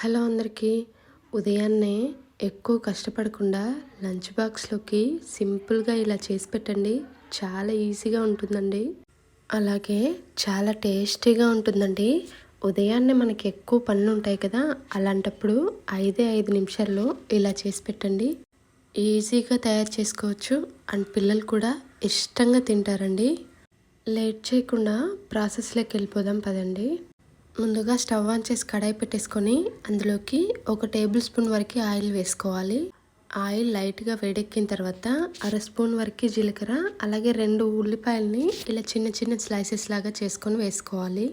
Hello అందరికీ. ఉదయాన్నే ఎక్కువ కష్టపడకుండా లంచ్ బాక్స్లోకి సింపుల్గా ఇలా చేసి పెట్టండి. చాలా ఈజీగా ఉంటుందండి. అలాగే చాలా టేస్టీగా ఉంటుందండి. ఉదయాన్నే మనకి ఎక్కువ పనులు ఉంటాయి కదా అలాంటప్పుడు ఐదే ఐదు నిమిషాల్లో ఇలా చేసి పెట్టండి. ఈజీగా తయారు చేసుకోవచ్చు. అండ్ పిల్లలు కూడా ఇష్టంగా తింటారండి. లేట్ చేయకుండా ప్రాసెస్లోకి వెళ్ళిపోదాం పదండి. ముందుగా స్టవ్ ఆన్ చేసి కడాయి పెట్టేసుకొని అందులోకి ఒక టేబుల్ స్పూన్ వరకు ఆయిల్ వేసుకోవాలి. ఆయిల్ లైట్గా వేడెక్కిన తర్వాత అర స్పూన్ వరకు జీలకర్ర అలాగే రెండు ఉల్లిపాయలని ఇలా చిన్న చిన్న స్లైసెస్ లాగా చేసుకొని వేసుకోవాలి.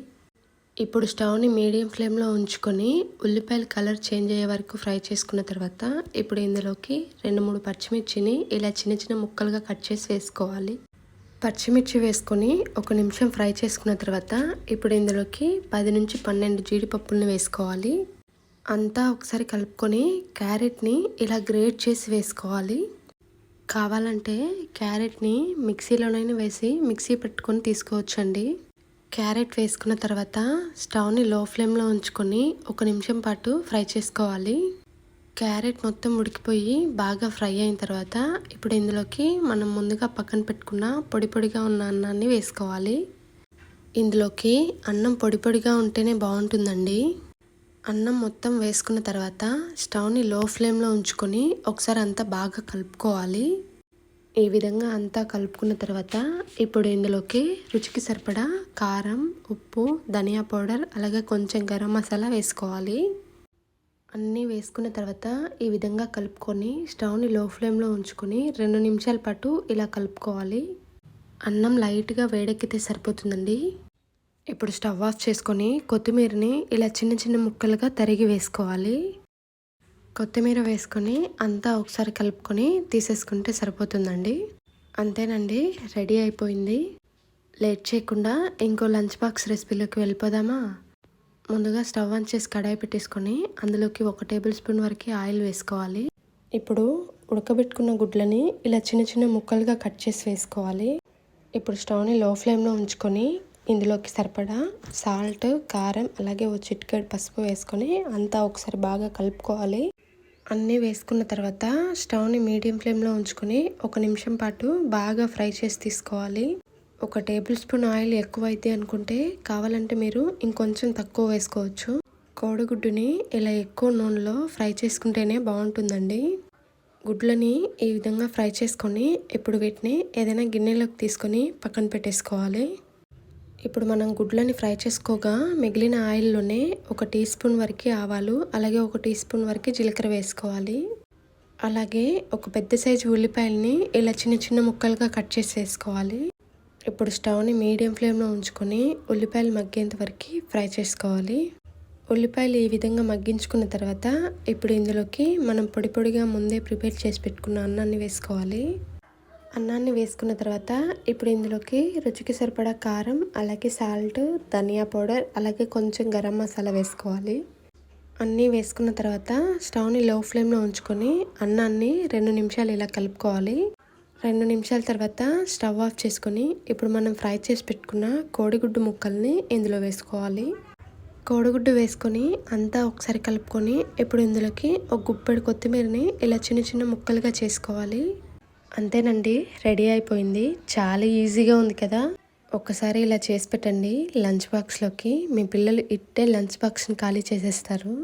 ఇప్పుడు స్టవ్ని మీడియం ఫ్లేమ్లో ఉంచుకొని ఉల్లిపాయలు కలర్ చేంజ్ అయ్యే వరకు ఫ్రై చేసుకున్న తర్వాత ఇప్పుడు ఇందులోకి రెండు మూడు పచ్చిమిర్చిని ఇలా చిన్న చిన్న ముక్కలుగా కట్ చేసి వేసుకోవాలి. పచ్చిమిర్చి వేసుకొని ఒక నిమిషం ఫ్రై చేసుకున్న తర్వాత ఇప్పుడు ఇందులోకి పది నుంచి పన్నెండు జీడిపప్పులను వేసుకోవాలి. అంతా ఒకసారి కలుపుకొని క్యారెట్ని ఇలా గ్రేట్ చేసి వేసుకోవాలి. కావాలంటే క్యారెట్ని మిక్సీలోనైనా వేసి మిక్సీ పెట్టుకొని తీసుకోవచ్చండి. క్యారెట్ వేసుకున్న తర్వాత స్టవ్ని లో ఫ్లేమ్లో ఉంచుకొని ఒక నిమిషం పాటు ఫ్రై చేసుకోవాలి. క్యారెట్ మొత్తం ఉడికిపోయి బాగా ఫ్రై అయిన తర్వాత ఇప్పుడు ఇందులోకి మనం ముందుగా పక్కన పెట్టుకున్న పొడి పొడిగా ఉన్న అన్నాన్ని వేసుకోవాలి. ఇందులోకి అన్నం పొడి పొడిగా ఉంటేనే బాగుంటుందండి. అన్నం మొత్తం వేసుకున్న తర్వాత స్టవ్ని లో ఫ్లేమ్లో ఉంచుకొని ఒకసారి అంతా బాగా కలుపుకోవాలి. ఈ విధంగా అంతా కలుపుకున్న తర్వాత ఇప్పుడు ఇందులోకి రుచికి సరిపడా కారం ఉప్పు ధనియా పౌడర్ అలాగే కొంచెం గరం మసాలా వేసుకోవాలి. అన్నీ వేసుకున్న తర్వాత ఈ విధంగా కలుపుకొని స్టవ్ని లో ఫ్లేమ్లో ఉంచుకొని రెండు నిమిషాల పాటు ఇలా కలుపుకోవాలి. అన్నం లైట్గా వేడెక్కితే సరిపోతుందండి. ఇప్పుడు స్టవ్ ఆఫ్ చేసుకొని కొత్తిమీరని ఇలా చిన్న చిన్న ముక్కలుగా తరిగి వేసుకోవాలి. కొత్తిమీర వేసుకొని అంతా ఒకసారి కలుపుకొని తీసేసుకుంటే సరిపోతుందండి. అంతేనండి రెడీ అయిపోయింది. లేట్ చేయకుండా ఇంకో లంచ్ బాక్స్ రెసిపీలోకి వెళ్ళిపోదామా? ముందుగా స్టవ్ ఆన్ చేసి కడాయి పెట్టేసుకొని అందులోకి ఒక టేబుల్ స్పూన్ వరకు ఆయిల్ వేసుకోవాలి. ఇప్పుడు ఉడకబెట్టుకున్న గుడ్లని ఇలా చిన్న చిన్న ముక్కలుగా కట్ చేసి వేసుకోవాలి. ఇప్పుడు స్టవ్ని లో ఫ్లేమ్లో ఉంచుకొని ఇందులోకి సరిపడా సాల్ట్ కారం అలాగే ఓ చిట్కెడ్ పసుపు వేసుకొని అంతా ఒకసారి బాగా కలుపుకోవాలి. అన్నీ వేసుకున్న తర్వాత స్టవ్ని మీడియం ఫ్లేమ్లో ఉంచుకొని ఒక నిమిషం పాటు బాగా ఫ్రై చేసి తీసుకోవాలి. ఒక టేబుల్ స్పూన్ ఆయిల్ ఎక్కువైతే అనుకుంటే కావాలంటే మీరు ఇంకొంచెం తక్కువ వేసుకోవచ్చు. కోడిగుడ్డుని ఇలా ఎక్కువ నూనెలో ఫ్రై చేసుకుంటేనే బాగుంటుందండి. గుడ్లని ఈ విధంగా ఫ్రై చేసుకొని ఇప్పుడు వీటిని ఏదైనా గిన్నెలోకి తీసుకొని పక్కన పెట్టేసుకోవాలి. ఇప్పుడు మనం గుడ్లని ఫ్రై చేసుకోగా మిగిలిన ఆయిల్లోనే ఒక టీ స్పూన్ వరకు ఆవాలు అలాగే ఒక టీ స్పూన్ వరకు జీలకర్ర వేసుకోవాలి. అలాగే ఒక పెద్ద సైజు ఉల్లిపాయలని ఇలా చిన్న చిన్న ముక్కలుగా కట్ చేసి వేసుకోవాలి ఇప్పుడు స్టవ్ని మీడియం ఫ్లేమ్లో ఉంచుకొని ఉల్లిపాయలు మగ్గేంత వరకు ఫ్రై చేసుకోవాలి. ఉల్లిపాయలు ఈ విధంగా మగ్గించుకున్న తర్వాత ఇప్పుడు ఇందులోకి మనం పొడి పొడిగా ముందే ప్రిపేర్ చేసి పెట్టుకున్న అన్నాన్ని వేసుకోవాలి. అన్నాన్ని వేసుకున్న తర్వాత ఇప్పుడు ఇందులోకి రుచికి సరిపడా కారం అలాగే సాల్ట్ ధనియా పౌడర్ అలాగే కొంచెం గరం మసాలా వేసుకోవాలి. అన్నీ వేసుకున్న తర్వాత స్టవ్ని లో ఫ్లేమ్లో ఉంచుకొని అన్నాన్ని రెండు నిమిషాలు ఇలా కలుపుకోవాలి. రెండు నిమిషాల తర్వాత స్టవ్ ఆఫ్ చేసుకొని ఇప్పుడు మనం ఫ్రై చేసి పెట్టుకున్న కోడిగుడ్డు ముక్కల్ని ఇందులో వేసుకోవాలి. కోడిగుడ్డు వేసుకొని అంతా ఒకసారి కలుపుకొని ఇప్పుడు ఇందులోకి ఒక గుప్పెడు కొత్తిమీరని ఇలా చిన్న చిన్న ముక్కలుగా చేసుకోవాలి. అంతేనండి రెడీ అయిపోయింది. చాలా ఈజీగా ఉంది కదా. ఒక్కసారి ఇలా చేసి పెట్టండి. లంచ్ బాక్స్లోకి మీ పిల్లలు ఇట్టే లంచ్ బాక్స్ని ఖాళీ చేసేస్తారు.